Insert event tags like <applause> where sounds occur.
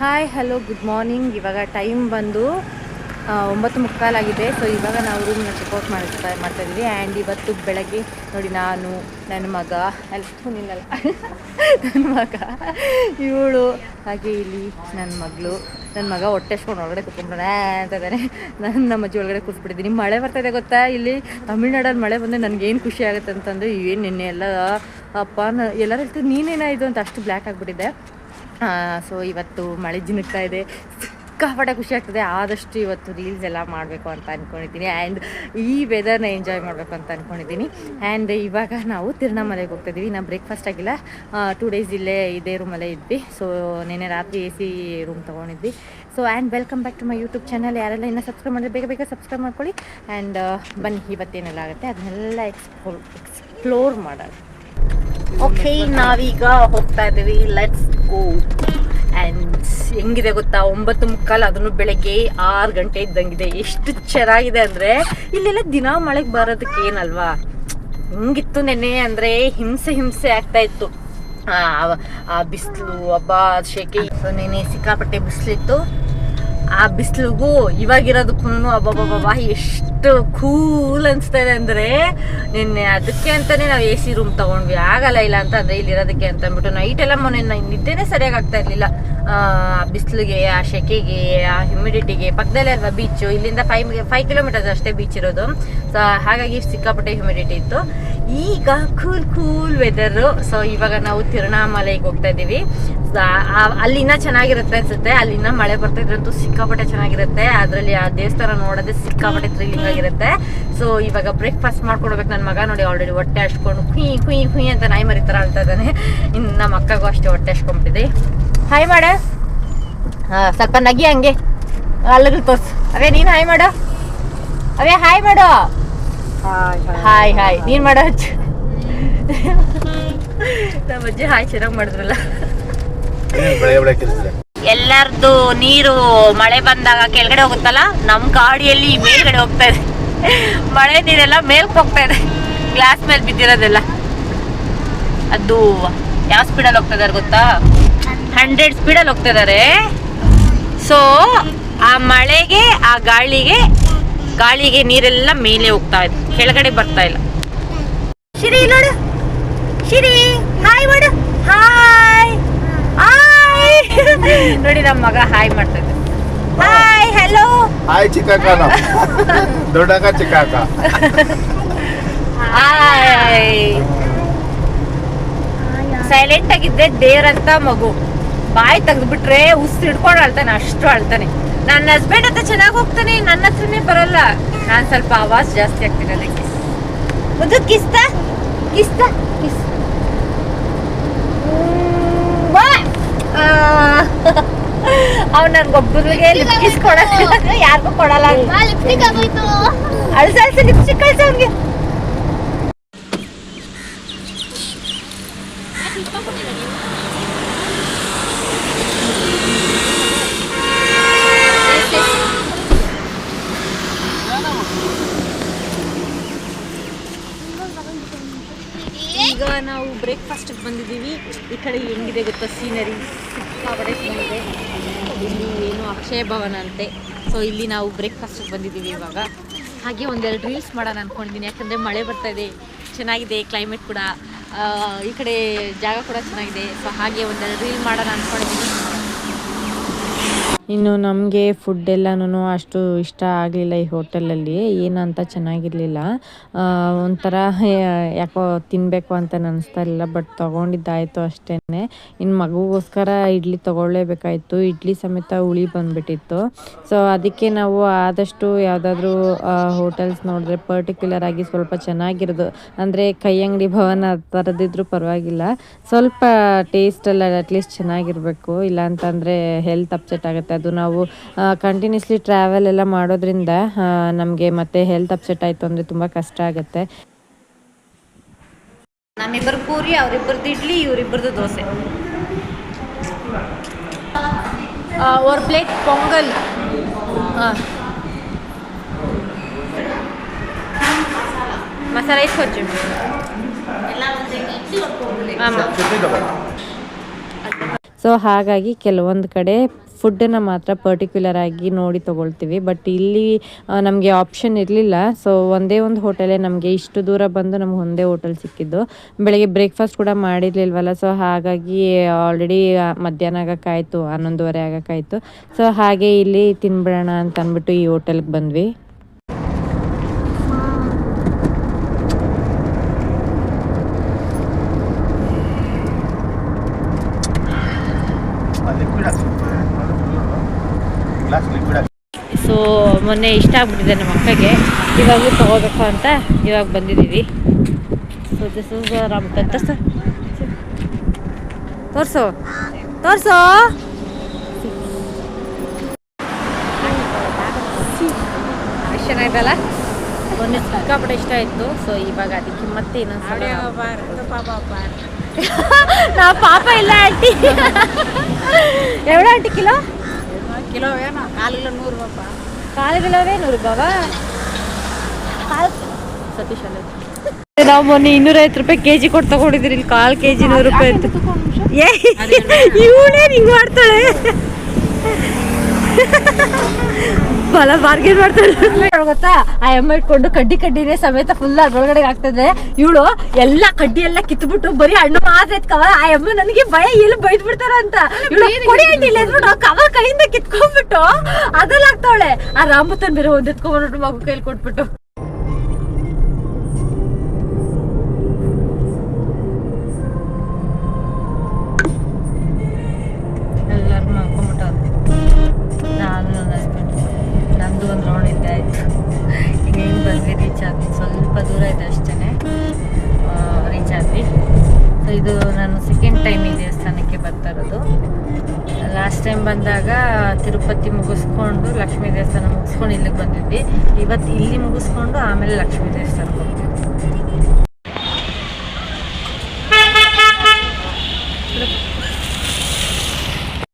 Hi hello good morning ಇವಾಗ time ಬಂದು ಒಂಬತ್ತು ಮುಕ್ಕಾಲಾಗಿದೆ ಸೊ ಇವಾಗ ನಾವು ರೂಮ್ನ ಚೆಕ್ಔಟ್ ಮಾಡ್ತಾ ಇದ್ದೀವಿ. ಆ್ಯಂಡ್ ಇವತ್ತು ಬೆಳಗ್ಗೆ, ನೋಡಿ ನಾನು, ನನ್ನ ಮಗ ಎಲ್ಲ ನಿನ್ನಲ್ಲ. ನನ್ನ ಮಗ, ಇವಳು, ಹಾಗೆ ಇಲ್ಲಿ ನನ್ನ ಮಗಳು. ನನ್ನ ಮಗ ಹೊಟ್ಟೆಸ್ಕೊಂಡು ಒಳಗಡೆ ಕುತ್ಕೊಂಡ್ಬಿಡೋಣ ಅಂತ ಇದ್ದಾನೆ ನಾನು ನಮ್ಮ ಅಜ್ಜಿ ಒಳಗಡೆ ಕೂತ್ಬಿಟ್ಟಿದ್ದೀನಿ. ಮಳೆ ಬರ್ತಾಯಿದೆ ಗೊತ್ತಾ? ಇಲ್ಲಿ ತಮಿಳ್ನಾಡಲ್ಲಿ ಮಳೆ ಬಂದರೆ ನನಗೇನು ಖುಷಿ ಆಗುತ್ತೆ ಅಂತಂದರೆ ಏನು ನಿನ್ನೆ ಎಲ್ಲ, ಅಪ್ಪ ಎಲ್ಲರೂ ಹೇಳ್ತಾರೆ ನೀನೇನಾಯಿತು ಅಂತ ಅಷ್ಟು ಬ್ಲ್ಯಾಕ್ ಆಗಿಬಿಟ್ಟಿದೆ ಸೊ ಇವತ್ತು ಮಳೆ ಜಿನುಗ್ತಾ ಇದೆ. ಸಿಕ್ಕಾಪಟ್ಟೆ ಖುಷಿ ಆಗ್ತದೆ. ಆದಷ್ಟು ಇವತ್ತು ರೀಲ್ಸ್ ಎಲ್ಲ ಮಾಡಬೇಕು ಅಂತ ಅಂದ್ಕೊಂಡಿದ್ದೀನಿ ಆ್ಯಂಡ್ ಈ ವೆದರ್ನ ಎಂಜಾಯ್ ಮಾಡಬೇಕು ಅಂತ ಅಂದ್ಕೊಂಡಿದ್ದೀನಿ ಆ್ಯಂಡ್ ಇವಾಗ ನಾವು ತಿರುವಣ್ಣಾಮಲೆಗೆ ಹೋಗ್ತಾ ಇದ್ದೀವಿ ನಾವು ಬ್ರೇಕ್ಫಾಸ್ಟ್ ಆಗಿಲ್ಲ ಟೂ ಡೇಸ್ ಇಲ್ಲೇ ಇದೇ ರೂಮಲ್ಲೇ ಇದ್ವಿ. ಸೊ ನೆನ್ನೆ ರಾತ್ರಿ A C room ತೊಗೊಂಡಿದ್ವಿ. So and welcome back to my YouTube channel ಯಾರೆಲ್ಲ ಇನ್ನೂ ಸಬ್ಸ್ಕ್ರೈಬ್ ಮಾಡಿದ್ರೆ ಬೇಗ ಬೇಗ ಸಬ್ಸ್ಕ್ರೈಬ್ ಮಾಡ್ಕೊಳ್ಳಿ. ಆ್ಯಂಡ್ ಬನ್ನಿ, ಇವತ್ತೇನೆಲ್ಲ ಆಗುತ್ತೆ. ಅದನ್ನೆಲ್ಲ ಎಕ್ಸ್ಪ್ಲೋರ್ ಎಕ್ಸ್ಪ್ಲೋರ್ ಮಾಡೋಣ. ಓಕೆ ನಾವೀಗ ಹೋಗ್ತಾ ಇದ್ದೀವಿ. ಲೆಟ್ಸ್ ಗೋ ಆ್ಯಂಡ್ ಹೆಂಗಿದೆ ಗೊತ್ತಾ? ಒಂಬತ್ತು ಮುಕ್ಕಾಲು, ಅದನ್ನು ಬೆಳಗ್ಗೆ ಆರು ಗಂಟೆ ಇದ್ದಂಗಿದೆ. ಎಷ್ಟು ಚೆನ್ನಾಗಿದೆ ಅಂದರೆ, ಇಲ್ಲೆಲ್ಲ ದಿನ ಮಳೆಗೆ ಬರೋದಕ್ಕೆ ಏನಲ್ವಾ? ಹಿಂಗಿತ್ತು ನೆನ್ನೆ ಅಂದರೆ ಹಿಂಸೆ ಹಿಂಸೆ ಆಗ್ತಾ ಇತ್ತು. ಆ- ಬಿಸಿಲು, ಹಬ್ಬ ಶೆಕೆ ಸೊ ನೆನೆ ಸಿಕ್ಕಾಪಟ್ಟೆ ಬಿಸಿಲಿತ್ತು. ಆ ಬಿಸಿಲಿಗೂ ಇವಾಗಿರೋದಕ್ಕೂ ಅಬ್ಬಬ್ಬಬ್ಬ ಎಷ್ಟು ಕೂಲ್ ಅನಿಸ್ತಾ ಇದೆ ಅಂದರೆ ನಿನ್ನೆ ಅದಕ್ಕೆ ಅಂತಲೇ ನಾವು ಎ ಸಿ ರೂಮ್ ತಗೊಂಡ್ವಿ. ಆಗಲ್ಲ ಇಲ್ಲ ಅಂತ ಅಂದ್ರೆ ಇಲ್ಲಿ ಇರೋದಕ್ಕೆ ಅಂತ ಅಂದ್ಬಿಟ್ಟು ನೈಟ್ ಎಲ್ಲ ಮೊನ್ನೆ ನಿದ್ದೆನೇ ಸರಿಯಾಗಿ ಆಗ್ತಾ ಇರಲಿಲ್ಲ. ಆ, ಬಿಸಿಲಿಗೆ, ಆ ಸೆಕೆಗೆ ಆ ಹ್ಯುಮಿಡಿಟಿಗೆ ಪಕ್ಕದಲ್ಲೇ ಅಲ್ವಾ ಬೀಚು ಇಲ್ಲಿಂದ ಫೈವ್ ಫೈವ್ ಕಿಲೋಮೀಟರ್ಸ್ ಅಷ್ಟೇ ಬೀಚ್ ಇರೋದು. ಸೊ ಹಾಗಾಗಿ ಸಿಕ್ಕಾಪಟ್ಟೆ ಹ್ಯುಮಿಡಿಟಿ ಇತ್ತು. ಈಗ ಕೂಲ್ ಕೂಲ್ ವೆದರು ಸೊ ಇವಾಗ ನಾವು ತಿರುಣಾಮಲೆಗೆ ಹೋಗ್ತಾ ಇದ್ದೀವಿ. ಅಲ್ಲಿನ ಅಲ್ಲಿ ಇನ್ನ ಚೆನ್ನಾಗಿರುತ್ತೆ ಅನ್ಸುತ್ತೆ. ಅಲ್ಲಿ ಇನ್ನ ಮಳೆ ಬರ್ತಿದ್ರಂತೂ ಸಿಕ್ಕಾಪಟ್ಟೆ ಚೆನ್ನಾಗಿರುತ್ತೆ. ಅದರಲ್ಲಿ ಆ ದೇವಸ್ಥಾನ ನೋಡೋದೇ ಸಿಕ್ಕಾಪಟ್ಟೆ ಥ್ರಿಲ್ಲಿಂಗ್ ಆಗಿರುತ್ತೆ. ಸೊ ಇವಾಗ ಬ್ರೇಕ್ಫಾಸ್ಟ್ ಮಾಡ್ಕೊಡ್ಬೇಕು ನನ್ನ ಮಗ. ನೋಡಿ ಆಲ್ರೆಡಿ ಹೊಟ್ಟೆ ಹಚ್ಕೊಂಡು ಕುಯಿ ಕುಯಿ ಕುಯಿ ಅಂತ ನಾಯಿ ಮರಿ ಅಂತ ಅಳ್ತಾ ಇದ್ದಾನೆ. ಇನ್ನು ನಮ್ಮ ಅಕ್ಕಗೂ ಅಷ್ಟೇ ಹೊಟ್ಟೆ ಹಚ್ಕೊಂಡ್ಬಿಟ್ಟಿದೆ ಹಾಯ್ ಮಾಡ. ಹಾ ಸ್ವಲ್ಪ ನಗಿ ಹಂಗೆ. ಅಲ್ಲಿಗೆ ತೋರ್ಸು. ಅವೇ ನೀನು ಹಾಯ್ ಮಾಡು. ಅವೇ ಹಾಯ್ ಮಾಡು. Hi hi. ನೀನ್ ಮಾಡೋ ಹಚ್ಚು <laughs> ನಮ್ಮ ಅಜ್ಜಿ ಹಾಯ್ ಚೆನ್ನಾಗಿ ಮಾಡಿದ್ರಲ್ಲ. ಎಲ್ಲಾರ್ದು ನೀರು ಮಳೆ ಬಂದಾಗ ಕೆಳಗಡೆ ಹೋಗುತ್ತಲ್ಲ ನಮ್ಮ ಗಾಡಿಯಲ್ಲಿ ಮೇಲ್ಗಡೆ ಹೋಗ್ತಾ ಇದೆ. ಮಳೆ ನೀರೆಲ್ಲ ಮೇಲ್ಕ್ ಹೋಗ್ತಾ ಇದೆ. ಗ್ಲಾಸ್ ಮೇಲೆ ಬಿದ್ದಿರೋದೆಲ್ಲ. ಅದು ಯಾವ ಸ್ಪೀಡಲ್ಲಿ ಹೋಗ್ತಾ ಇದಾರೆ ಗೊತ್ತಾ? ಹಂಡ್ರೆಡ್ ಸ್ಪೀಡಲ್ಲಿ ಹೋಗ್ತಾ ಇದಾರೆ. ಸೊ ಆ ಮಳೆಗೆ ಆ ಗಾಳಿಗೆ ಗಾಳಿಗೆ ನೀರೆಲ್ಲ ಮೇಲೆ ಹೋಗ್ತಾ ಇದೆ. ಕೆಳಗಡೆ ಬರ್ತಾ ಇಲ್ಲ. ಶಿರಿ ನೋಡು. ಶಿರಿ ಹಾಯ್ ಮಾಡು. ಹಾಯ್. ಹಾಯ್. ನೋಡಿ ನಮ್ಮ ಮಗ ಹಾಯ್ ಮಾಡ್ತಾ ಇದ್ದೆ. ಹಾಯ್ ಹಲೋ ಹಾಯ್ ಚಿಕ್ಕ ದೊಡ್ಡಕ್ಕ ಚಿಕ್ಕಕ್ಕ. ಹಾಯ್. ಸೈಲೆಂಟ್ ಆಗಿದ್ದೆ ದೇವ್ರಂತ ಮಗು. ಬಾಯಿ ತೆಗೆದ್ಬಿಟ್ರೆ ಉಸ್ ಹಿಡ್ಕೊಂಡು ಅಳ್ತಾನೆ ಅಷ್ಟು ಅಳ್ತಾನೆ. ನನ್ನ ಹಸ್ಬೆಂಡ್ ಹತ್ರ ಚೆನ್ನಾಗಿ ಹೋಗ್ತಾನೆ ನನ್ನ ಹತ್ರನೇ ಬರಲ್ಲ. ನಾನು ಸ್ವಲ್ಪ ಆವಾಜ್ ಜಾಸ್ತಿ ಆಗ್ತೀನಿ ಅದಕ್ಕೆ ಅದು ಕಿಸ್ತ ಕಿಸ್ತ ಕಿಸ್ ಅವ್ನು ನನ್ಗೊಬ್ಬರಿಗೆ ಲಿಪ್ಕಿಸ್ ಕೊಡಲ್ಲ ಯಾರಿಗೂ ಕೊಡಲ್ಲ. ಅಳ್ಸ ಅಳ್ಸ ಲಿಪ್ಸ್ಟಿಕ್ ಕಳ್ಸ ಅವ್ನಿಗೆ. ಈಗ ನಾವು ಬ್ರೇಕ್ಫಾಸ್ಟಿಗೆ ಬಂದಿದ್ದೀವಿ. ಈ ಕಡೆ ಹೆಂಗಿದೆ ಗೊತ್ತಾ ಸೀನರಿ ಸಿಕ್ಕಾಪಡೆ ಇಲ್ಲಿ ಏನು ಅಕ್ಷಯ ಭವನ ಅಂತೆ. ಸೊ ಇಲ್ಲಿ ನಾವು ಬ್ರೇಕ್ಫಾಸ್ಟಿಗೆ ಬಂದಿದ್ದೀವಿ ಇವಾಗ. ಹಾಗೆ ಒಂದೆರಡು ರೀಲ್ಸ್ ಮಾಡೋಣ ಅಂದ್ಕೊಂಡಿದ್ದೀನಿ ಯಾಕಂದರೆ ಮಳೆ ಬರ್ತಾ ಇದೆ. ಚೆನ್ನಾಗಿದೆ ಕ್ಲೈಮೇಟ್ ಕೂಡ. ಈ ಕಡೆ ಜಾಗ ಕೂಡ ಚೆನ್ನಾಗಿದೆ. ಸೊ ಹಾಗೆ ಒಂದೆರಡು ರೀಲ್ ಮಾಡೋಣ ಅಂದ್ಕೊಂಡಿದ್ದೀನಿ ಇನ್ನು ನಮಗೆ ಫುಡ್ ಎಲ್ಲನೂ ಅಷ್ಟು ಇಷ್ಟ ಆಗಲಿಲ್ಲ ಈ ಹೋಟೆಲಲ್ಲಿ ಏನಂತ ಚೆನ್ನಾಗಿರಲಿಲ್ಲ. ಒಂಥರ ಯಾಕೋ ತಿನ್ನಬೇಕು ಅಂತ ಅನ್ನಿಸ್ತಾ ಇರಲಿಲ್ಲ ಬಟ್ ತೊಗೊಂಡಿದ್ದಾಯಿತು ಅಷ್ಟೇ ಇನ್ನು ಮಗುಗೋಸ್ಕರ ಇಡ್ಲಿ ತೊಗೊಳ್ಳೇಬೇಕಾಯಿತು. ಇಡ್ಲಿ ಸಮೇತ ಹುಳಿ ಬಂದುಬಿಟ್ಟಿತ್ತು. ಸೊ ಅದಕ್ಕೆ ನಾವು ಆದಷ್ಟು ಯಾವುದಾದ್ರೂ ಹೋಟೆಲ್ಸ್ ನೋಡಿದ್ರೆ ಪರ್ಟಿಕ್ಯುಲರ್ ಆಗಿ ಸ್ವಲ್ಪ ಚೆನ್ನಾಗಿರೋದು. ಅಂದರೆ ಕೈ ಅಂಗಡಿ ಭವನ ಥರದಿದ್ರೂ ಪರವಾಗಿಲ್ಲ. ಸ್ವಲ್ಪ ಟೇಸ್ಟೆಲ್ಲ ಅಟ್ಲೀಸ್ಟ್ ಚೆನ್ನಾಗಿರಬೇಕು. ಇಲ್ಲಾಂತಂದರೆ ಹೆಲ್ತ್ ಅಪ್ಸೆಟ್ ಆಗುತ್ತೆ. ಅದು ನಾವು ಕಂಟಿನ್ಯೂಸ್ಲಿ ಟ್ರಾವೆಲ್ ಎಲ್ಲ ಮಾಡೋದ್ರಿಂದ ನಮಗೆ ಮತ್ತೆ ಹೆಲ್ತ್ ಅಪ್ಸೆಟ್ ಆಯಿತು ಅಂದರೆ ತುಂಬ ಕಷ್ಟ ಆಗುತ್ತೆ. ನಮ್ಮಿಬ್ಬರು ಪೂರಿ ಅವರಿಬ್ಬರದ್ದು ಇಡ್ಲಿ ಇವರಿಬ್ಬರದ್ದು ದೋಸೆ. ஒரு ಪ್ಲೇಟ್ ಪೊಂಗಲ್. ಮಸಾಲ ரைஸ் கொஞ்சம் ಸೊ ಹಾಗಾಗಿ ಕೆಲವೊಂದು ಕಡೆ ಫುಡ್ಡನ್ನು ಮಾತ್ರ ಪರ್ಟಿಕ್ಯುಲರ್ ಆಗಿ ನೋಡಿ ತೊಗೊಳ್ತೀವಿ. ಬಟ್ ಇಲ್ಲಿ ನಮಗೆ ಆಪ್ಷನ್ ಇರಲಿಲ್ಲ. ಸೊ ಒಂದೇ ಒಂದು ಹೋಟೆಲೇ ನಮಗೆ ಇಷ್ಟು ದೂರ ಬಂದು ನಮ್ಗೆ ಒಂದೇ ಹೋಟೆಲ್ ಸಿಕ್ಕಿದ್ದು. ಬೆಳಗ್ಗೆ ಬ್ರೇಕ್ಫಾಸ್ಟ್ ಕೂಡ ಮಾಡಿರಲಿಲ್ವಲ್ಲ ಸೊ ಹಾಗಾಗಿ ಆಲ್ರೆಡಿ ಮಧ್ಯಾಹ್ನ ಆಗೋಕ್ಕಾಯ್ತು, ಹನ್ನೊಂದುವರೆ ಆಗೋಕ್ಕಾಯ್ತು. ಸೊ ಹಾಗೆ ಇಲ್ಲಿ ತಿನ್ಬಿಡೋಣ ಅಂತ ಅಂದ್ಬಿಟ್ಟು ಈ ಹೋಟೆಲ್ಗೆ ಬಂದ್ವಿ. ಮೊನ್ನೆ ಇಷ್ಟ ಆಗ್ಬಿಟ್ಟಿದೆ ನಮ್ಮ ಅಕ್ಕಗೆ. ಇವಾಗಲೂ ತಗೋಬೇಕು ಅಂತ ಇವಾಗ ಬಂದಿದ್ದೀವಿ. ಸೊ ದಿಸ್ ಇಸ್ ಸರ್ ತೋರಿಸು. ತೋರಿಸು. ಚೆನ್ನಾಯ್ತಲ್ಲ ಮೊನ್ನೆ ಸಿಕ್ಕಾಪಟ್ಟೆ ಇಷ್ಟ ಆಯಿತು. ಸೊ ಇವಾಗ ಅದಕ್ಕೆ ಮತ್ತೆ ಇನ್ನೊಂದು ನಾ ಪಾಪ ಇಲ್ಲ ಆಂಟಿ. <laughs> ಎವಡ aunty kilo? ಕಿಲೋ ಏನೋ ಕಾಲು ಕಿಲೋ ನೂರು ರೂಪಾಯಿ ನೂರು ರೂಪಾವಾ ಕಾಲು ಸತೀಶ್ ಅಲ್ಲ. ನಾವು ಮೊನ್ನೆ ಇನ್ನೂರೈವತ್ತು ರೂಪಾಯಿ ಕೆಜಿ ಕೊಟ್ಟು ತಗೊಂಡಿದ್ದೀರಿ ಇಲ್ಲಿ ಕಾಲು ಕೆ ಜಿ ನೂರು ರೂಪಾಯಿ ಅಂತ. ಇವಳೇ ಹಿಂಗೆ ಮಾಡ್ತಾಳೆ? ಬಲ ಬಾರ್ಗೇನ್ ಮಾಡ್ತಾರೆ. ಗೊತ್ತಾ? ಆ ಎಮ್ಮ ಇಟ್ಕೊಂಡು ಕಡ್ಡಿ ಕಡ್ಡಿನೇ ಸಮೇತ ಫುಲ್ ಅದ್ರೊಳಗಡೆ ಆಗ್ತದೆ ಇವಳು ಎಲ್ಲಾ ಕಡ್ಡಿ ಎಲ್ಲ ಕಿತ್ಬಿಟ್ಟು ಬರೀ ಹಣ್ಣು ಮಾತ್ರ ಕವ ಆ ಎಮ್ಮ ನನಗೆ ಭಯ ಎಲ್ಲಿ ಬೈದ್ ಬಿಡ್ತಾರ ಅಂತ ಕೊಡಿ ಹಣ್ಣಿಲ್ಲ ಇಲ್ಲ ಎದ್ಬಿಟ್ಟು ಕವ ಕೈಯಿಂದ ಕಿತ್ಕೊಂಡ್ಬಿಟ್ಟು ಅದೆಲ್ಲ ಆಗ್ತಾವಳೆ ಆ ರಾಮತನ್ ಬೇರೆ ಒಂದ್ ಎತ್ಕೊಂಡ್ಬಿಟ್ಟು ಮಗು ಕೈಲಿ ಕೊಟ್ಬಿಟ್ಟು. ಇದು ನಾನು ಸೆಕೆಂಡ್ ಟೈಮ್ ಈ ದೇವಸ್ಥಾನಕ್ಕೆ ಬರ್ತಾ ಇರೋದು. ಲಾಸ್ಟ್ ಟೈಮ್ ಬಂದಾಗ ತಿರುಪತಿ ಮುಗಿಸ್ಕೊಂಡು ಲಕ್ಷ್ಮೀ ದೇವಸ್ಥಾನ ಮುಗಿಸ್ಕೊಂಡು ಇಲ್ಲಿಗೆ ಬಂದಿದ್ವಿ. ಇವತ್ತು ಇಲ್ಲಿ ಮುಗಿಸ್ಕೊಂಡು ಆಮೇಲೆ ಲಕ್ಷ್ಮೀ ದೇವಸ್ಥಾನ